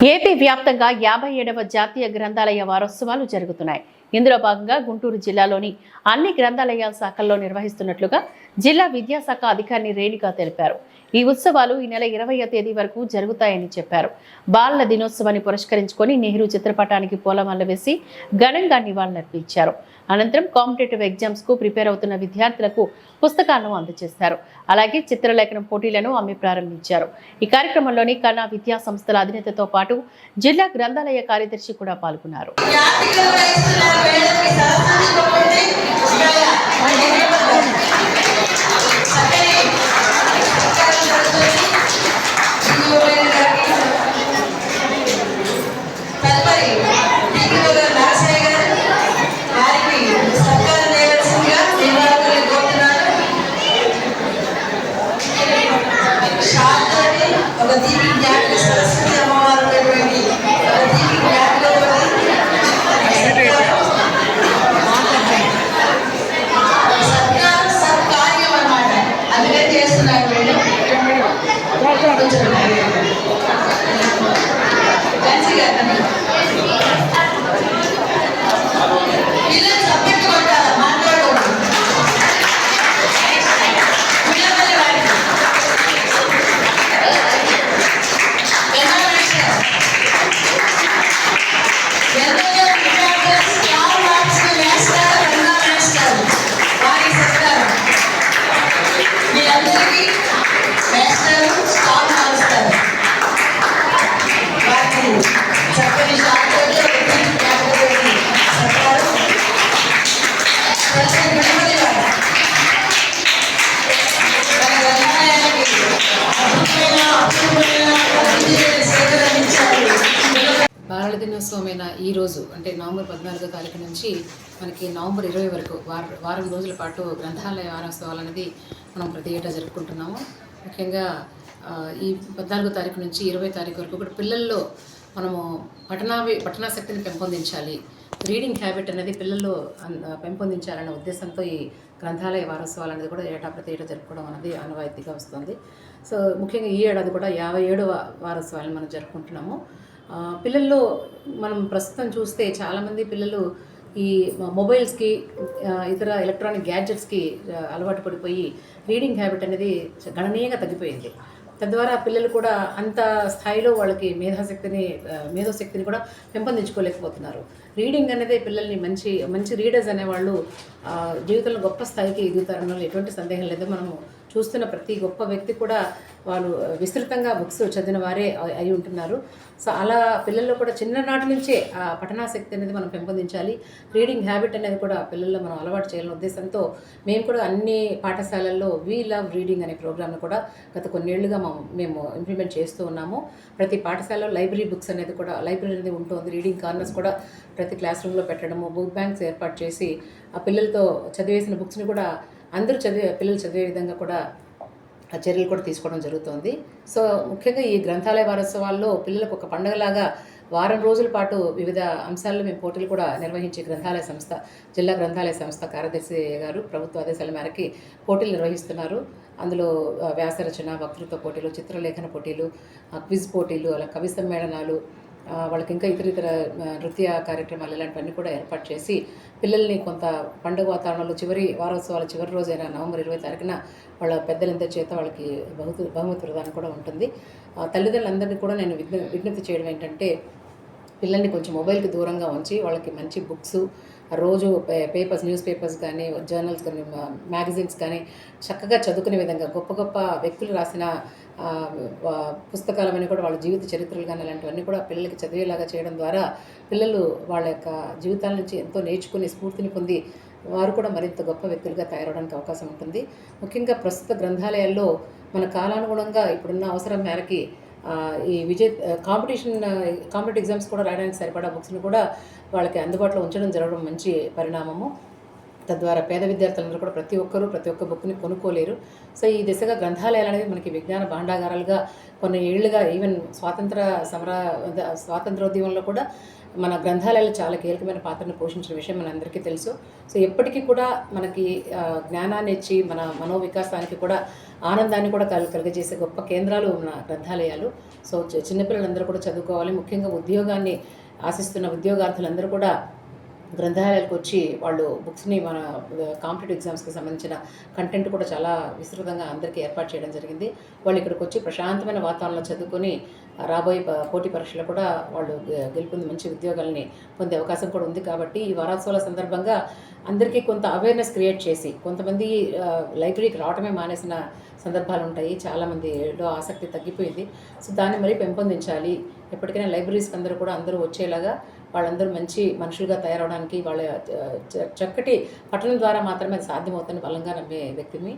AP వ్యాప్తంగా యాభై ఏడవ జాతీయ గ్రంథాలయ వారోత్సవాలు జరుగుతున్నాయి. ఇందులో భాగంగా గుంటూరు జిల్లాలోని అన్ని గ్రంథాలయ శాఖల్లో నిర్వహిస్తున్నట్లుగా జిల్లా విద్యాశాఖ అధికారిని రేణుకా తెలిపారు. ఈ ఉత్సవాలు ఈ నెల ఇరవై తేదీ వరకు జరుగుతాయని చెప్పారు. బాలల దినోత్సవాన్ని పురస్కరించుకొని నెహ్రూ చిత్రపటానికి పూలమాల వేసి ఘనంగా నివాళులర్పించారు. అనంతరం కాంపిటేటివ్ ఎగ్జామ్స్కు ప్రిపేర్ అవుతున్న విద్యార్థులకు పుస్తకాలను అందజేశారు అలాగే చిత్రలేఖనం పోటీలను ఆమె ప్రారంభించారు. ఈ కార్యక్రమంలోని కన్నా విద్యా సంస్థల అధినేతతో పాటు జిల్లా గ్రంథాలయ కార్యదర్శి కూడా పాల్గొన్నారు. బాలల దినోత్సవమైన ఈ రోజు అంటే నవంబర్ పద్నాలుగో తారీఖు నుంచి మనకి నవంబర్ ఇరవై వరకు వారం వారం రోజుల పాటు గ్రంథాలయ వారోత్సవాలు అనేది మనం ప్రతి ఏటా జరుపుకుంటున్నాము. ముఖ్యంగా ఈ పద్నాలుగో తారీఖు నుంచి ఇరవై తారీఖు వరకు కూడా పిల్లల్లో మనము పఠనావి పఠనాశక్తిని పెంపొందించాలి. రీడింగ్ హ్యాబిట్ అనేది పిల్లల్లో పెంపొందించాలనే ఉద్దేశంతో ఈ గ్రంథాలయ వారోత్సవాలు అనేది కూడా ఏటా ప్రతి ఏటా జరుపుకోవడం అనేది ఆనవాయితీగా వస్తుంది. సో ముఖ్యంగా ఈ ఏడాది కూడా యాభై ఏడవ వారోత్సవాలను మనం జరుపుకుంటున్నాము. పిల్లల్లో మనం ప్రస్తుతం చూస్తే చాలామంది పిల్లలు ఈ మొబైల్స్కి ఇతర ఎలక్ట్రానిక్ గ్యాడ్జెట్స్కి అలవాటు పడిపోయి రీడింగ్ హ్యాబిట్ అనేది గణనీయంగా తగ్గిపోయింది. తద్వారా పిల్లలు కూడా అంత స్థాయిలో వాళ్ళకి మేధాశక్తిని మేధోశక్తిని కూడా పెంపొందించుకోలేకపోతున్నారు. రీడింగ్ అనేది పిల్లల్ని మంచి మంచి రీడర్స్ అనేవాళ్ళు జీవితంలో గొప్ప స్థాయికి ఎదుగుతారన్న ఎటువంటి సందేహం లేదు మనము చూస్తున్న ప్రతి గొప్ప వ్యక్తి కూడా వాళ్ళు విస్తృతంగా బుక్స్ చదివిన వారే అయి- ఉంటున్నారు. సో అలా పిల్లల్లో కూడా చిన్ననాటి నుంచే ఆ పఠనాశక్తి అనేది మనం పెంపొందించాలి. రీడింగ్ హ్యాబిట్ అనేది కూడా పిల్లల్లో మనం అలవాటు చేయాలనే ఉద్దేశంతో మేము కూడా అన్ని పాఠశాలల్లో వీ లవ్ రీడింగ్ అనే ప్రోగ్రామ్ను కూడా గత కొన్నేళ్ళుగా మేము ఇంప్లిమెంట్ చేస్తూ ఉన్నాము. ప్రతి పాఠశాలలో లైబ్రరీ బుక్స్ అనేది కూడా లైబ్రరీ అనేది ఉంటుంది రీడింగ్ కార్నర్స్ కూడా ప్రతి క్లాస్ రూమ్లో పెట్టడము బుక్ బ్యాంక్స్ ఏర్పాటు చేసి ఆ పిల్లలతో చదివేసిన బుక్స్ని కూడా అందరూ చదివే పిల్లలు చదివే విధంగా కూడా ఆ చర్యలు కూడా తీసుకోవడం జరుగుతోంది. సో ముఖ్యంగా ఈ గ్రంథాలయ వారోత్సవాల్లో పిల్లలకు ఒక పండగలాగా వారం రోజుల పాటు వివిధ అంశాల్లో మేము పోటీలు కూడా నిర్వహించే గ్రంథాలయ సంస్థ జిల్లా గ్రంథాలయ సంస్థ కార్యదర్శి గారు ప్రభుత్వ ఆదేశాల మేరకి పోటీలు నిర్వహిస్తున్నారు. అందులో వ్యాసరచన వక్తృత్వ పోటీలు చిత్రలేఖన పోటీలు క్విజ్ పోటీలు అలా కవి సమ్మేళనాలు వాళ్ళకి ఇంకా ఇతర ఇతర నృత్య కార్యక్రమాలు ఇలాంటివన్నీ కూడా ఏర్పాటు చేసి పిల్లల్ని కొంత పండుగ వాతావరణంలో చివరి వారోత్సవాల చివరి రోజైన నవంబర్ ఇరవై తారీఖున వాళ్ళ పెద్దలందరి చేత వాళ్ళకి బహుతు బహుమతి ప్రదానం కూడా ఉంటుంది. ఆ, తల్లిదండ్రులందరినీ కూడా నేను విజ్ఞ విజ్ఞప్తి చేయడం ఏంటంటే పిల్లల్ని కొంచెం మొబైల్కి దూరంగా ఉంచి వాళ్ళకి మంచి బుక్స్ రోజు పే- పేపర్స్ న్యూస్ పేపర్స్ కానీ జర్నల్స్ కానీ మ్యాగజైన్స్ కానీ చక్కగా చదువుకునే విధంగా గొప్ప గొప్ప వ్యక్తులు రాసిన ఆ, కూడా వాళ్ళ జీవిత చరిత్రలు కానీ అలాంటివన్నీ కూడా పిల్లలకి చదివేలాగా చేయడం ద్వారా పిల్లలు వాళ్ళ యొక్క జీవితాల నుంచి ఎంతో నేర్చుకుని స్ఫూర్తిని పొంది వారు కూడా మరింత గొప్ప వ్యక్తులుగా తయారవడానికి అవకాశం ఉంటుంది. ముఖ్యంగా ప్రస్తుత గ్రంథాలయాల్లో మన కాలానుగుణంగా ఇప్పుడున్న అవసరం మేరకి ఈ విజయ్ కాంపిటీషన్ కాంపిటేటివ్ ఎగ్జామ్స్ కూడా రాయడానికి సరిపడా బుక్స్ని కూడా వాళ్ళకి అందుబాటులో ఉంచడం జరగడం మంచి పరిణామము. తద్వారా పేద విద్యార్థులందరూ కూడా ప్రతి ఒక్కరూ ప్రతి ఒక్క బుక్ని కొనుక్కోలేరు. సో ఈ దిశగా గ్రంథాలయాలు అనేది మనకి విజ్ఞాన భాండాగారాలుగా కొన్ని ఏళ్ళుగా ఈవెన్ స్వాతంత్ర సమర స్వాతంత్రోద్యమంలో కూడా మన గ్రంథాలయాలు చాలా కీలకమైన పాత్రను పోషించిన విషయం మనందరికీ తెలుసు. సో ఎప్పటికీ కూడా మనకి జ్ఞానాన్ని ఇచ్చి మన మనోవికాసానికి కూడా ఆనందాన్ని కూడా కల్ కలుగజేసే గొప్ప కేంద్రాలు ఉన్న గ్రంథాలయాలు. సో చిన్నపిల్లలందరూ కూడా చదువుకోవాలి. ముఖ్యంగా ఉద్యోగాన్ని ఆశిస్తున్న ఉద్యోగార్థులందరూ కూడా గ్రంథాలయాలకు వచ్చి వాళ్ళు బుక్స్ని మన కాంపిటేటివ్ ఎగ్జామ్స్కి సంబంధించిన కంటెంట్ కూడా చాలా విస్తృతంగా అందరికీ ఏర్పాటు చేయడం జరిగింది. వాళ్ళు ఇక్కడికి వచ్చి ప్రశాంతమైన వాతావరణంలో చదువుకొని రాబోయే పోటీ పరీక్షలు కూడా వాళ్ళు గెలుపొంది మంచి ఉద్యోగాలని పొందే అవకాశం కూడా ఉంది కాబట్టి ఈ వారోత్సవాల సందర్భంగా అందరికీ కొంత అవేర్నెస్ క్రియేట్ చేసి కొంతమంది లైబ్రరీకి రావటమే మానేసిన సందర్భాలు ఉంటాయి చాలామందిలో ఆసక్తి తగ్గిపోయింది. సో దాన్ని మరీ పెంపొందించాలి. ఎప్పటికైనా లైబ్రరీస్కి అందరూ కూడా అందరూ వచ్చేలాగా వాళ్ళందరూ మంచి మనుషులుగా తయారవడానికి వాళ్ళ చ- చక్కటి పఠనం ద్వారా మాత్రమే అది సాధ్యమవుతుందని బలంగా నమ్మే వ్యక్తిని